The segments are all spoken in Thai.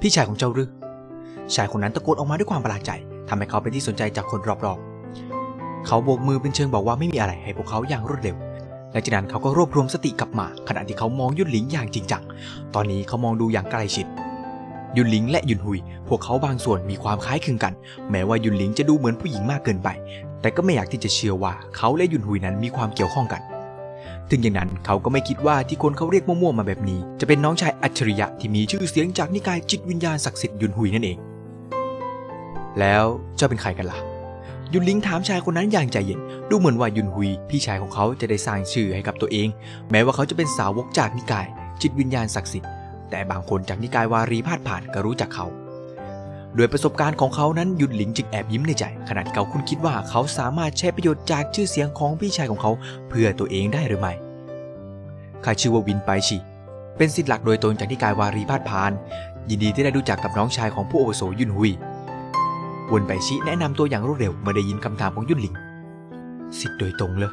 พี่ชายของเจ้าหรือ ชายคนนั้นตะโกนออกมาด้วยความประหลาดใจทำให้เขาเป็นที่สนใจจากคนรอบๆ เขาโบกมือเป็นเชิงบอกว่าไม่มีอะไรให้พวกเขาอย่างรวดเร็ว หลังจากนั้นเขาก็รวบรวมสติกลับมา ขณะที่เขามองยุนหลิงอย่างจริงจัง ตอนนี้เขามองดูอย่างใกล้ชิด ยุนหลิงและยุนหุย พวกเขาบางส่วนมีความคล้ายคลึงกัน แม้ว่ายุนหลิงจะดูเหมือนผู้หญิงมากเกินไป แต่ก็ไม่อยากที่จะเชื่อว่าเขาและยุนหุยนั้นมีความเกี่ยวข้องกัน ถึงอย่างนั้นเขาก็ไม่คิดว่าที่คนเขาเรียกมั่วๆมาแบบนี้ จะเป็นน้องชายอัจฉริยะที่มีชื่อเสียงจากนิกายจิตวิญญาณศักดิ์สิทธิ์ยุนหุยนั่นเอง แล้วเจ้าเป็นใครกันล่ะ ยุนลิงถามชายคนนั้นอย่างใจเย็น ดูเหมือนว่ายุนหุย พี่ชายของเขาจะได้สร้างชื่อให้กับตัวเอง แม้ว่าเขาจะเป็นสาวกจากนิกาย จิตวิญญาณศักดิ์สิทธิ์แต่บางคนจากนิกายวารีพาดผ่านก็รู้จักเขา โดยประสบการณ์ของเขานั้นยุนหลิงจึงแอบยิ้มในใจขณะที่เขาคุ้นคิดว่าเขาสามารถใช้ประโยชน์จากชื่อเสียงของพี่ชายของเขา เพื่อตัวเองได้หรือไม่ข้าชื่อว่าวินไปชี เป็นศิษย์หลักโดยตรงจากนิกายวารีพาดผ่าน ยินดีที่ได้รู้จักกับน้องชายของผู้โอโสยุนหุยวนไปชิแนะนำตัวอย่างรวดเร็วเมื่อได้ยินคำถามของยุนหลิง สิทธิ์โดยตรงเลย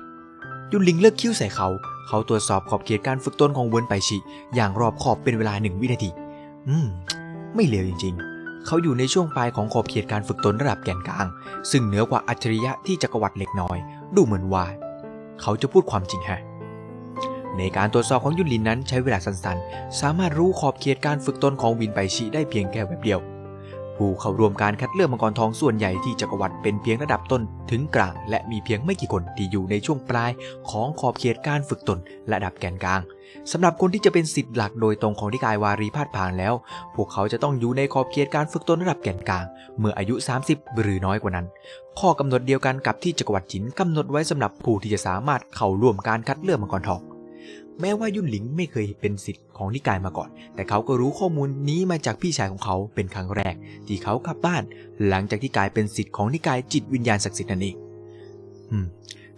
ยุนหลิงเลิกคิ้วใส่เขา เขาตรวจสอบขอบเขตการฝึกตนของเวนไปชิอย่างรอบขอบเป็นเวลาหนึ่งวินาที อืม ไม่เลวจริง ๆ เขาอยู่ในช่วงปลายของขอบเขตการฝึกตนระดับแกนกลาง ซึ่งเหนือกว่าอัจฉริยะที่จักรวรรดิเล็กน้อย ดูเหมือนว่า เขาจะพูดความจริงฮะในการตรวจสอบของยุนลินนั้นใช้เวลาสั้นๆ สามารถรู้ขอบเขตการฝึกตนของวินไปชีได้เพียงแค่แบบเดียว ผู้เข้าร่วมการคัดเลือกมังกรทองส่วนใหญ่ที่จักรวรรดิเป็นเพียงระดับต้นถึงกลาง และมีเพียงไม่กี่คนที่อยู่ในช่วงปลายของขอบเขตการฝึกตนระดับแกนกลางสำหรับคนที่จะเป็นสิทธิ์หลักโดยตรงของนิกายวารีพาดผ่านแล้ว พวกเขาจะต้องอยู่ในขอบเขตการฝึกตนระดับแกนกลาง เมื่ออายุ 30 หรือน้อยกว่านั้น ข้อกำหนดเดียวกันกับที่จักรวรรดิจินกำหนดไว้สำหรับผู้ที่จะสามารถเข้าร่วมการคัดเลือกมังกรทอง แม้ว่ายุ่นหลิงไม่เคยเป็นสิทธิ์ของนิกายมาก่อน แต่เขาก็รู้ข้อมูลนี้มาจากพี่ชายของเขาเป็นครั้งแรก ที่เขากลับบ้าน หลังจากที่กลายเป็นสิทธิ์ของนิกายจิตวิญญาณศักดิ์สิทธิ์นั่นเอง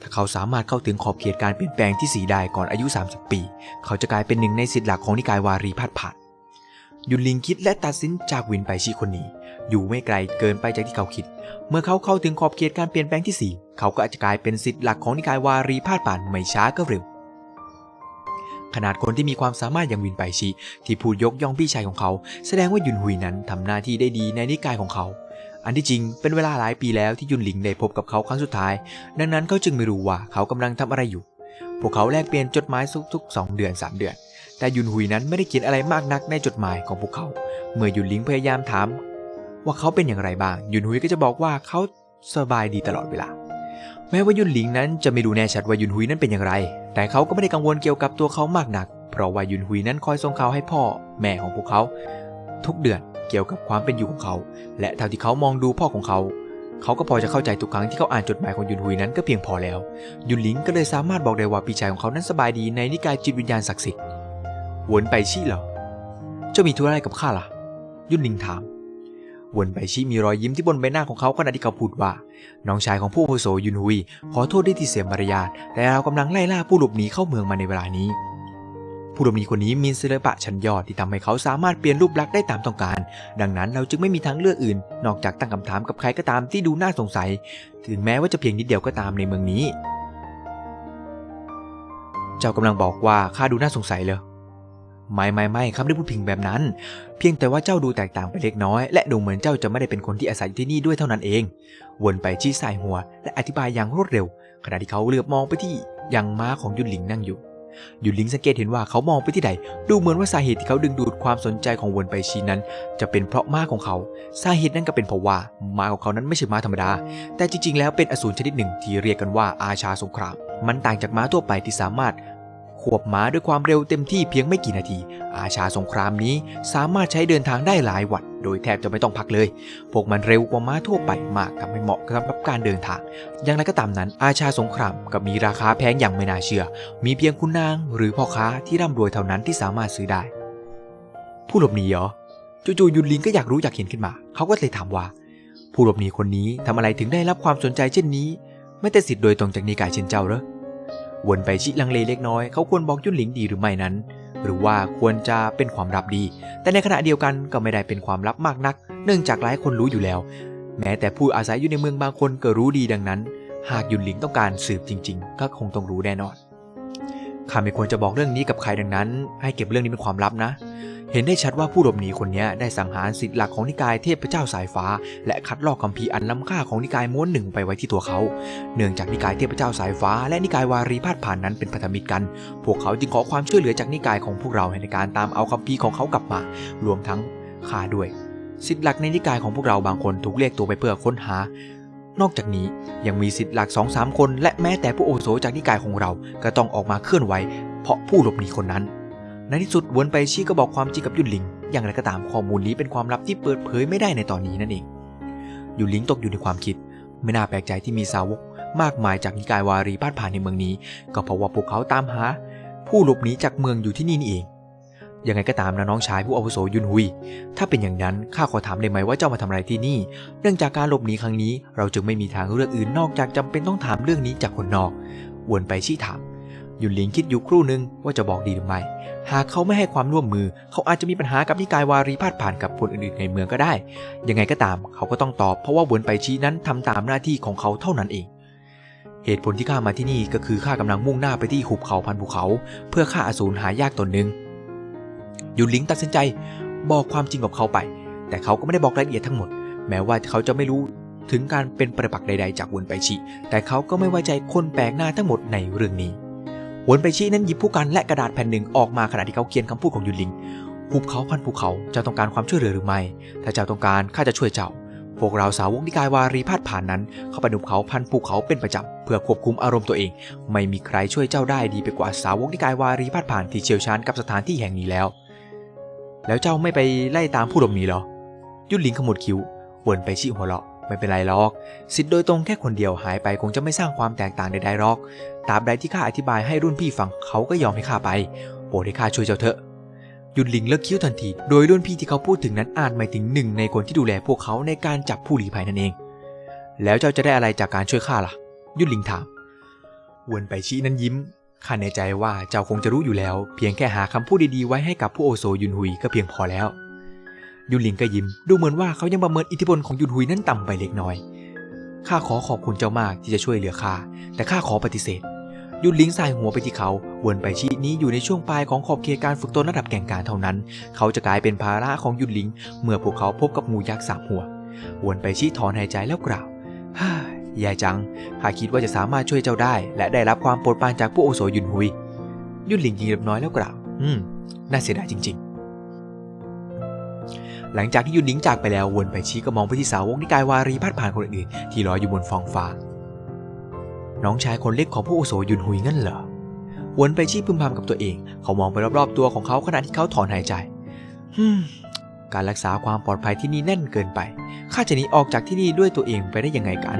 ถ้าเขาสามารถเข้าถึงขอบเขตการเปลี่ยนแปลงที่สีได้ก่อนอายุ 30 ปี เขาจะกลายเป็นหนึ่งในสิทธิ์หลักของนิกายวารีพัดผ่านยุนลิงคิดและตัดสินจากวินไปชีคนนี้ อยู่ไม่ไกลเกินไปจากที่เขาคิด เมื่อเขาเข้าถึงขอบเขตการเปลี่ยนแปลงที่ 4 เขาก็อาจจะกลายเป็นสิทธิ์หลักของนิกายวารีพาดผ่านไม่ช้าก็เร็ว ขนาดคนที่มีความสามารถอย่างวินไปชีที่พูดยกย่องพี่ชายของเขา แสดงว่ายุนหุยนั้นทำหน้าที่ได้ดีในนิกายของเขา อันที่จริงเป็นเวลาหลายปีแล้วที่ยุนหลิงได้พบกับเขาครั้งสุดท้าย ดังนั้นเขาจึงไม่รู้ว่าเขากำลังทำอะไรอยู่ พวกเขาแลกเปลี่ยนจดหมายทุกๆ2เดือน 3 เดือน แต่ยุนหุยนั้นไม่ได้เขียนอะไรมากนักในจดหมายของพวกเขา เมื่อยุนหลิงพยายามถาม ว่าเขาเป็นอย่างไรบ้าง ยุนหุยก็จะบอกว่าเขาสบายดีตลอดเวลา แม้ว่ายุนหลิงนั้นจะไม่ดูแน่ชัดว่ายุนหุยนั้นเป็นอย่างไร แต่เขาก็ไม่ได้กังวลเกี่ยวกับตัวเขามากนัก เพราะว่ายุนหุยนั้นคอยส่งข่าวให้พ่อ แม่ของพวกเขา ทุกเดือนเกี่ยวกับความเป็นอยู่ของเขา และเท่าที่เขามองดูพ่อของเขา เขาก็พอจะเข้าใจทุกครั้งที่เขาอ่านจดหมายของยุนหุยนั้นก็เพียงพอแล้ว ยุนหลิงก็เลยสามารถบอกได้ว่าพี่ชายของเขานั้นสบายดีในนิกายจิตวิญญาณศักดิ์สิทธิ์หวนไปชี่เหรอเจ้ามีธุระอะไรกับข้าล่ะ ยุนหลิงถาม วนไปชี่มีรอยยิ้มที่บนใบหน้าของเขาขณะที่เขาพูดว่า น้องชายของผู้อาวุโสยุนหุยขอโทษด้วยที่เสียมารยาทแต่เรากำลังไล่ล่าผู้หลบหนีเข้าเมืองมาในเวลานี้ ผู้หลบหนีคนนี้มีศิลปะชั้นยอดที่ทำให้เขาสามารถเปลี่ยนรูปลักษณ์ได้ตามต้องการ ดังนั้นเราจึงไม่มีทางเลือกอื่น นอกจากตั้งคำถามกับใครก็ตามที่ดูน่าสงสัย ถึงแม้ว่าจะเพียงนิดเดียวก็ตามในเมืองนี้ เจ้ากำลังบอกว่าข้าดูน่าสงสัยเลย ไม่ไม่ไม่ข้าไม่ได้พูดพิงแบบนั้น เพียงแต่ว่าเจ้าดูแตกต่างไปเล็กน้อย และดูเหมือนเจ้าจะไม่ได้เป็นคนที่อาศัยอยู่ที่นี่ด้วยเท่านั้นเอง วนไปชี้สายหัว และอธิบายอย่างรวดเร็ว ขณะที่เขาเหลือบมองไปที่ยังม้าของยุนหลิงนั่งอยู่ยุนหลิงสังเกตเห็นว่าเขามองไปที่ใด ดูเหมือนว่าสาเหตุที่เขาดึงดูดความสนใจของวนไปชีนั้น จะเป็นเพราะม้าของเขา สาเหตุนั้นก็เป็นเพราะว่าม้าของเขานั้นไม่ใช่ม้าธรรมดา แต่จริงๆ แล้วเป็นอสูรชนิดหนึ่งที่เรียกกันว่าอาชาสงคราม มันต่างจากม้าทั่วไปที่สามารถ ควบม้าด้วยความเร็วเต็มที่เพียงไม่กี่นาที อาชาสงครามนี้สามารถใช้เดินทางได้หลายวันโดยแทบจะไม่ต้องพักเลย พวกมันเร็วกว่าม้าทั่วไปมากทำให้เหมาะกับการเดินทาง อย่างไรก็ตามนั้น อาชาสงครามกับมีราคาแพงอย่างไม่น่าเชื่อ มีเพียงคุณนางหรือพ่อค้าที่ร่ำรวยเท่านั้นที่สามารถซื้อได้ ผู้หลบหนีเหรอจู่ๆยุนลินก็อยากรู้อยากเห็นขึ้นมา เขาก็เลยถามว่า ผู้หลบหนีคนนี้ทำอะไรถึงได้รับความสนใจเช่นนี้ ไม่แต่สิทธิ์โดยตรงจากนิกายเช่นเจ้าเหรอ วนไปชิลังเลเล็กน้อย เขาควรบอกยุ่นหลิงดีหรือไม่นั้น หรือว่าควรจะเป็นความลับดี แต่ในขณะเดียวกันก็ไม่ได้เป็นความลับมากนัก เนื่องจากหลายคนรู้อยู่แล้ว แม้แต่ผู้อาศัยอยู่ในเมืองบางคนก็รู้ดีดังนั้น หากยุนหลิงต้องการสืบจริง ๆ ก็คงต้องรู้แน่นอน ข้าไม่ควรจะบอกเรื่องนี้กับใครดังนั้น ให้เก็บเรื่องนี้เป็นความลับนะ เห็นได้ชัดว่าผู้หลบหนีคนนี้ได้สังหารสิทธิ์หลักของนิกายเทพเจ้าสายฟ้า และคัดลอกคัมภีอันล้ำค่าของนิกายม้วนหนึ่งไปไว้ที่ตัวเขา เนื่องจากนิกายเทพเจ้าสายฟ้า และนิกายวารีพาดผ่านนั้นเป็นพันธมิตรกัน พวกเขาจึงขอความช่วยเหลือจากนิกายของพวกเราในการตามเอาคัมภีของเขากลับมา รวมทั้งข้าด้วยสิทธิ์หลักในนิกายของพวกเราบางคนถูกเรียกตัวไปเพื่อค้นหา นอกจากนี้ยังมีสิทธิ์หลัก2องสามคน และแม้แต่ผู้โอโสจากนิกายของเราก็ต้องออกมาเคลื่อนไหวเพราะผู้หลบหนีคนนั้น ในที่สุดวนไปชี้ก็บอกความจริงกับยุนหลิง อย่างไรก็ตามข้อมูลนี้เป็นความลับที่เปิดเผยไม่ได้ในตอนนี้นั่นเองยุนหลิงตกอยู่ในความคิด ไม่น่าแปลกใจที่มีสาวกมากมายจากนิกายวารีพาดผ่านในเมืองนี้ ก็เพราะว่าพวกเขาตามหา ผู้หลบหนีจากเมืองอยู่ที่นี่นี่เอง ยังไงก็ตามนะน้องชายผู้อาวุโสยุนฮุย ถ้าเป็นอย่างนั้นข้าขอถามได้ไหมว่าเจ้ามาทำอะไรที่นี่ เนื่องจากการหลบหนีครั้งนี้ เราจึงไม่มีทางเลือกอื่นนอกจากจำเป็นต้องถามเรื่องนี้จากคนนอกวนไปชี้ถามยุนหลิงคิดอยู่ครู่หนึ่งว่าจะบอกดีหรือไม่หากเขาไม่ให้ความร่วมมือ เขาอาจจะมีปัญหากับนิกายวารีพาดผ่านกับคนอื่นๆในเมืองก็ได้ ยังไงก็ตามเขาก็ต้องตอบเพราะว่าวนไปชี้นั้นทำตามหน้าที่ของเขาเท่านั้นเอง เหตุผลที่ข้ามาที่นี่ก็คือข้ากำลังมุ่งหน้าไปที่หุบเขาพันภูเขา เพื่อฆ่าอสูรหายากตนหนึ่ง ยุนหลิงตัดสินใจบอกความจริงกับเขาไป แต่เขาก็ไม่ได้บอกรายละเอียดทั้งหมด แม้ว่าเขาจะไม่รู้ถึงการเป็นประปักษ์ใด ๆ จากวนไปชีแต่เขาก็ไม่ไว้ใจคนแปลกหน้าทั้งหมดในเรื่องนี้วนไปชี้นั้นหยิบผู้กันและกระดาษแผ่นหนึ่งออกมาขณะที่เขาเขียนคำพูดของยุนหลิงหุบเขาพันภูเขาเจ้าต้องการความช่วยเหลือหรือไม่ ถ้าเจ้าต้องการข้าจะช่วยเจ้า พวกเราสาวกนิกายวารีพาดผ่านนั้น เข้าไปหนุบเขาพันภูเขาเป็นประจำเพื่อควบคุมอารมณ์ตัวเอง ไม่มีใครช่วยเจ้าได้ดีไปกว่าสาวกนิกายวารีพาดผ่านที่เชี่ยวชาญกับสถานที่แห่งนี้แล้ว แล้วเจ้าไม่ไปไล่ตามผู้หลบหนีเหรอ ยุนหลิงขมวดคิ้ววนไปชี้หัวเราะไม่เป็นไรหรอก สิทธิ์โดยตรงแค่คนเดียวหายไปคงจะไม่สร้างความแตกต่างใดๆหรอก ตราบใดที่ข้าอธิบายให้รุ่นพี่ฟังเขาก็ยอมให้ข้าไป โปรดให้ข้าช่วยเจ้าเถอะยุนหลิงเลิกคิ้วทันที โดยรุ่นพี่ที่เขาพูดถึงนั้นอาจหมายถึงหนึ่งในคนที่ดูแลพวกเขาในการจับผู้หลีภัยนั่นเอง แล้วเจ้าจะได้อะไรจากการช่วยข้าล่ะ ยุนหลิงถาม วนไปชี้นั้นยิ้ม ข้าแน่ใจว่าเจ้าคงจะรู้อยู่แล้ว เพียงแค่หาคำพูดดีๆไว้ให้กับผู้โอโซยุนหุยก็เพียงพอแล้ว ยุนหลิงก็ยิ้ม ดูเหมือนว่าเขายังประเมินอิทธิพลของยุนหุยนั้นต่ำไปเล็กน้อย ข้าขอขอบคุณเจ้ามากที่จะช่วยเหลือข้า แต่ข้าขอปฏิเสธ ยุนหลิงสายหัวไปที่เขา วนไปชี้นี้อยู่ในช่วงปลายของขอบเขตการฝึกตนระดับแก่งการเท่านั้น เขาจะกลายเป็นภาระของยุนหลิง เมื่อพวกเขาพบกับงูยักษ์สามหัว วนไปชี้ถอนหายใจแล้วกล่าวฮ่า แย่จังข้าคิดว่าจะสามารถช่วยเจ้าได้ และได้รับความโปรดปรานจากผู้โอโสยุนหุย ยุนหลิงยิ้มเล็กน้อยแล้วกล่าว อืม น่าเสียดายจริง ๆ หลังจากที่ยุนหลิงจากไปแล้ววนไปชี้ก็มองไปที่สาวกนิกายวารีพาดผ่านคนอื่นๆที่ลอยอยู่บนฟองฟ้า น้องชายคนเล็กของผู้โอโสยุนหุยงั้นเหรอ วนไปชี้พึมพำกับตัวเอง เขามองไปรอบๆตัวของเขาขณะที่เขาถอนหายใจฮึมการรักษาความปลอดภัยที่นี่แน่นเกินไป ข้าจะหนีออกจากที่นี่ด้วยตัวเองไปได้ยังไงกัน